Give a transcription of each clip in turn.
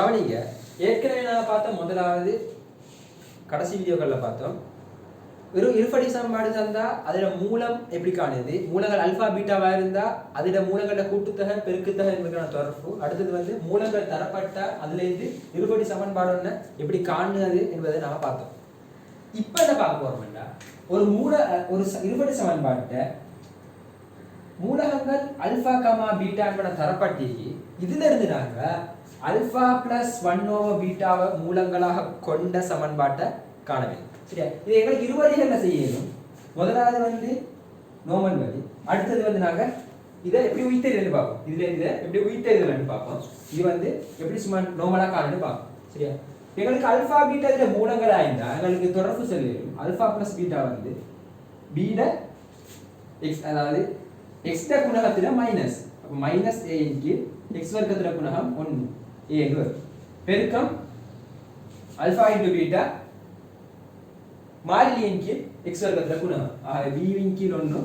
கவனிங்க ஏற்கனவே நான் பார்த்த முதலாவது கடைசி வீடியோக்களில் பார்த்தோம். வெறும் இருபடி சமன்பாடு தந்தால் அதோட மூலம் எப்படி காணுது? மூலங்கள் அல்பா பீட்டாவாக இருந்தா அதில் மூலங்களில் கூட்டுத்தொகை பெருக்குத்தொகை என்பதுக்கான தொடர்பு. அடுத்தது வந்து மூலங்கள் தரப்பட்ட அதுல இருந்து இருபடி சமன்பாடு எப்படி காணுது என்பதை நாம் பார்த்தோம். இப்போ என்ன பார்க்க போறோம்னா ஒரு மூல ஒரு ச- இருபடி சமன்பாட்டை மூலகங்கள் அல்பா கமா பீட்டா என்பன தரப்பட்டிருக்கு. இதுல இருந்து நாங்க அல்பா பிளஸ் ஒன் ஓவர் பீட்டாவை மூலங்களாக கொண்ட சமன்பாட்டை காண வேண்டும் சரியா? இது எங்களுக்கு இரு வழிகள்ல செய்யணும். முதலாவது வந்து நோமன் வழி அடுத்தது வந்து நாங்க இதை எப்படி உயிர்த்தெறிதல் பார்ப்போம். இதுல இதை எப்படி உயிர்த்தெறிதல்னு பார்ப்போம். இது வந்து எப்படி சும்மா நோமலா காணுன்னு பார்ப்போம். சரியா? எங்களுக்கு அல்பா பீட்டா இதுல மூலங்களா இருந்தா எங்களுக்கு தொடர்பு சொல்லிடும். அல்பா பிளஸ் பீட்டா வந்து பீட எக்ஸ் அதாவது எக்ஸ்ட குணகத்துல மைனஸ் அப்போ மைனஸ் ஏ கீழ் எக்ஸ் வர்க்கத்துல குணகம் ஒன்று. ஏ வரும் பெருக்கம் அல்ஃபா இன்டு பீட்டா மாறிலியின் கீழ் எக்ஸ் வர்க்கத்தில் குணகம் ஆகவே பிவின் கீழ் ஒன்று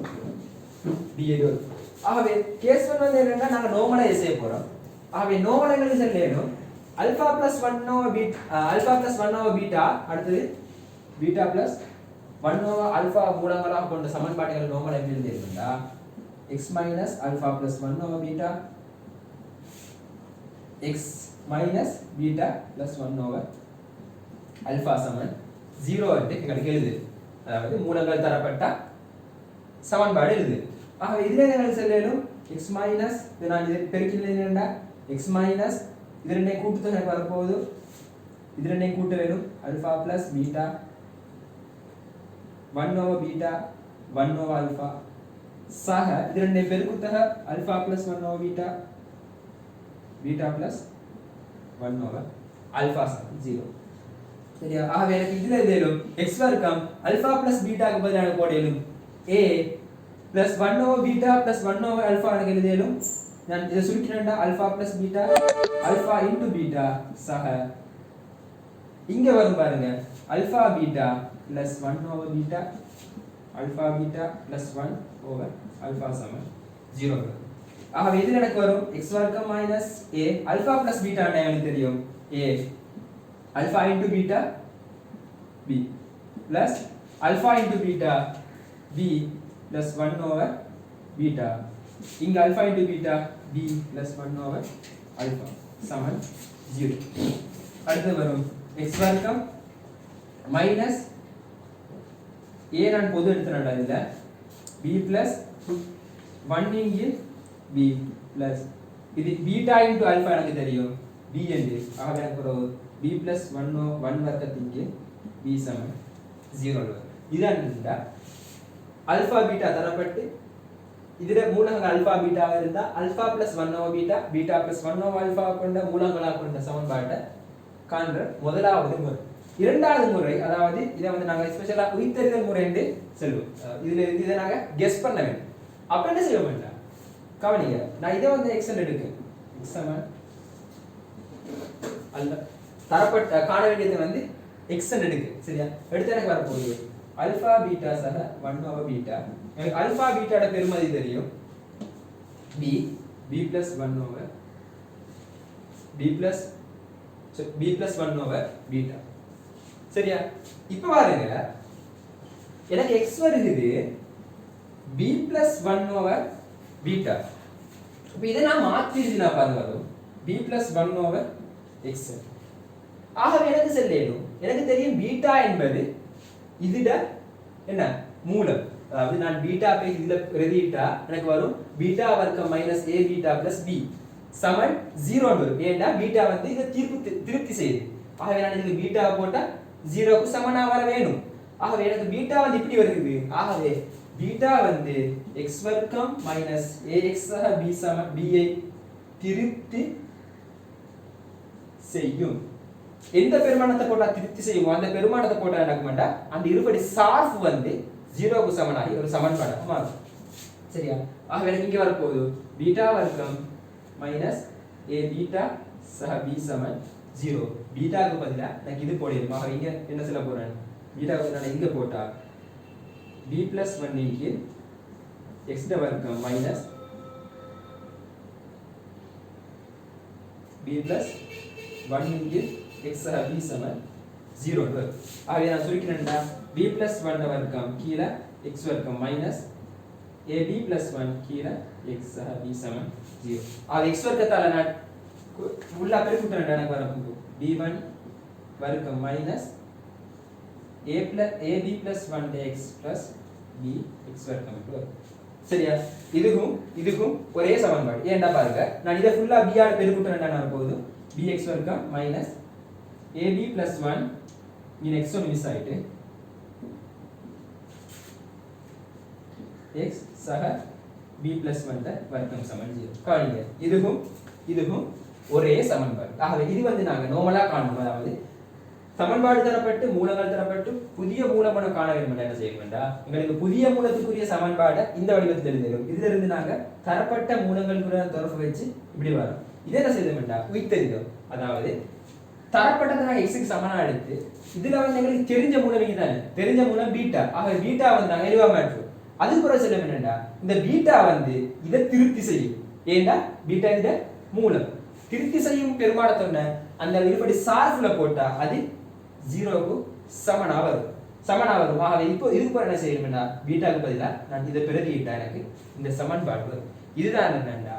பி வரும் ஆகவே கேஸ் ஒன் வந்து என்னன்னா நாங்கள் நோமலா செய்ய போகிறோம் ஆகவே நோமலா எங்களுக்கு சொல்லணும் alpha plus one over beat alpha plus one over beta அடுத்தது beta plus one over alpha மூலங்களாக கொண்ட சமன்பாடுகள் நோமலா எப்படி எழுதியிருந்தா x minus alpha plus one over beta x minus beta plus one over alpha சமன் ஜீரோ வந்து எங்களுக்கு எழுது. அதாவது மூலங்கள் தரப்பட்ட சமன்பாடு எழுது. ஆகவே இதுல எங்களுக்கு செல்லும் எக்ஸ் மைனஸ் இது நான் இது பெருக்கினா எக்ஸ் மைனஸ் இது ரெண்டையும் கூட்டுத்தொகை எனக்கு வரப்போகுது. இது ரெண்டையும் கூட்டு வேணும் alpha plus beta one over beta one over alpha சக இது ரெண்டையும் பெருக்குத்தொகை alpha plus one over beta beta plus one over alpha சமன் ஜீரோ சரியா ஆகவே எனக்கு இதுல எதுவும் எக்ஸ் வர்க்கம் அல்ஃபா பிளஸ் பீட்டாக்கு பதிலாக எனக்கு போடலும் a plus one over beta plus one over alpha எனக்கு எழுதியலும் நான் இதை சுருக்கினேன்டா alpha plus beta alpha into beta சக இங்க வரும் பாருங்க alpha beta plus one over beta alpha beta plus one over alpha சமன் ஜீரோ ஆகவே இது எனக்கு வரும்? எக்ஸ் வர்க்கம் minus a alpha plus beta எனக்கு தெரியும்? A alpha into beta b plus alpha into beta b plus one over beta இங்கே alpha into beta b plus one over alpha சமன் zero அடுத்து வரும். எக்ஸ் வர்க்கம் மைனஸ் ஏ நான் பொது எடுத்துனடா இதில். பி பிளஸ் ஒன் இங்கே b plus. இது பீட்டா இன்டு ஆல்ஃபா எனக்கு தெரியும். B என்று ஆக எனக்கு ஒரு b plus 1 1 வர்க்கத்திற்கு b சமன் 0 வரும். இதான் அல்ஃபா பீட்டா தரப்பட்டு இதுல மூலங்கள் அல்ஃபா பீட்டாவா இருந்தா alpha plus one o beta beta plus one o alpha கொண்ட மூலங்களாக கொண்ட சமன்பாட்டை காண்ற முதலாவது முறை. இரண்டாவது முறை அதாவது இதை வந்து நாங்க ஸ்பெஷலா உயிர்த்தறிதல் முறை என்று செல்வோம் அஹ் இதுல இதை நாங்க கெஸ் பண்ண வேண்டும். அப்ப என்ன செய்ய வேண்டாம் கவனிங்க. நான் இதை வந்து எக்ஸல் எடுக்கு எக்ஸ் அல்ல. தரப்பட்ட காண வேண்டியது வந்து எக்ஸன் எடுக்கு சரியா? எடுத்து எனக்கு வரப்போகுது. அல்ஃபா பீட்டா சக ஒன் ஓவர் பீட்டா எனக்கு அல்ஃபா பீட்டாட பெருமதி தெரியும். B b plus one over b plus b plus one over beta சரியா? இப்போ பாருங்க. எனக்கு எக்ஸ் வருகுது b plus one over beta இப்போ இதை நான் மாற்றிருந்தா பாருங்கள் b plus one over x ஆகவே எனக்கு செல்லேனும் எனக்கு தெரியும் பீட்டா என்பது இதுட என்ன? மூலம். அதாவது நான் பீட்டா போய் இதில் பிரதிட்டா எனக்கு வரும் பீட்டா வர்க்கம் minus a beta plus b Saman zero வரும். ஏன்னா பீட்டா வந்து இதை திருப்பி திருப்தி செய்யுது. ஆகவே நான் இதுக்கு பீட்டா போட்டால் ஜீரோக்கு சமனாக வர வேணும் ஆகவே எனக்கு பீட்டா வந்து இப்படி வருது. ஆகவே பீட்டா வந்து எக்ஸ் வர்க்கம் மைனஸ் ஏ எக்ஸ் பி சம பி ஐ திருப்தி செய்யும். எந்த பெருமானத்தை போட்டா திருப்தி செய்யுமோ அந்த பெருமானத்தை போட்டா எனக்கு வேண்டாம் அந்த இருபடி சார்பு வந்து ஜீரோக்கு சமனாகி ஒரு சமன்பாடாக மாறும். சரியா? ஆக எனக்கு இங்கே வரப்போகுது. பீட்டா வர்க்கம் மைனஸ் ஏ பீட்டா சக பி சமன் ஜீரோ பீட்டாவுக்கு பதிலா எனக்கு இது போடணும் ஆக இங்கே என்ன சொல்ல போகிறேன் பீட்டாவுக்கு நான் இங்கே போட்டா b plus one into x வர்க்கம் minus b plus one into x சக பி சமன் ஜீரோ வரும் ஆகவே நான் சுருக்கினேன்டா பி பிளஸ் ஒன் வர்க்கம் கீழே எக்ஸ் வர்க்கம் மைனஸ் ஏபி பிளஸ் ஒன் கீழே எக்ஸ் சக பி சமன் ஜீரோ ஆக எக்ஸ் வர்க்கத்தால் நான் ஃபுல்லாக பெருக்கிட்டேன் எனக்கு வரப்போ பி ஒன் வர்க்கம் minus a plus ab plus 1x plus b x வர்க்கம் என்று வரும். சரியா? இதுக்கும் இதுக்கும் ஒரே சமன்பாடு. ஏன்டா பாருங்க? நான் இதை ஃபுல்லா b ஆல பெருக்குட்டேன்டா நான் போதும் bx வர்க்கம் மைனஸ் ab plus 1 இங்க x ஒன்று மிஸ் ஆயிட்டு. X சக b plus 1 த வர்க்கம் சமன் 0 காணுங்க. இதுக்கும் இதுக்கும் ஒரே சமன்பாடு. ஆகவே இது வந்து நாங்க நார்மலா காணணும். அதாவது சமன்பாடு தரப்பட்டு மூலங்கள் தரப்பட்டு புதிய மூலமனை காண வேண்டும் என்ன செய்ய வேண்டாம் எங்களுக்கு புதிய மூலத்துக்குரிய சமன்பாடை இந்த வடிவத்தில் எழுதிடும் இதுல இருந்து நாங்க தரப்பட்ட மூலங்களுக்குள்ள தொடர்பு வச்சு இப்படி வரும். இதை என்ன செய்ய வேண்டாம் உயிர்த்தெரிதம் அதாவது தரப்பட்டதை நாங்கள் எக்ஸுக்கு சமனாக எடுத்து இதுல வந்து எங்களுக்கு தெரிஞ்ச மூலம் இங்க தானே தெரிஞ்ச மூலம் பீட்டா ஆக பீட்டா வந்து நாங்கள் எதுவாக மாற்றுவோம். அதுக்கு பிறகு சொல்ல என்னடா இந்த பீட்டா வந்து இதை திருப்தி செய்யும். ஏண்டா? பீட்டா இந்த மூலம். திருப்தி செய்யும் பெரும்பாலத்தோட அந்த இருபடி சார்புல போட்டா அது ஜீரோவுக்கு சமனாக வரும் சமனாக வரும் ஆகவே இப்போ இதுக்கு பிறகு என்ன செய்யணும்னா பீட்டாக்கு பதிலா நான் இதை பிரதியிட்டா எனக்கு இந்த சமன்பாடு வரும். இதுதான் என்னன்னா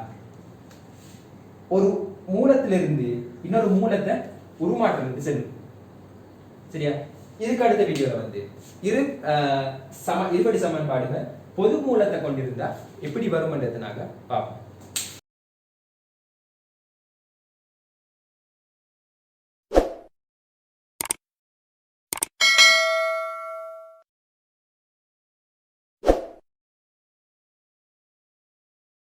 ஒரு மூலத்திலிருந்து இன்னொரு மூலத்தை உருமாற்றம் செல்லும். சரியா? இதுக்கு அடுத்த வீடியோவில் வந்து இரு அஹ், சம இருபடி சமன்பாடுகள் பொது மூலத்தை கொண்டிருந்தா எப்படி வரும்ன்றதை நாங்க பார்ப்போம்.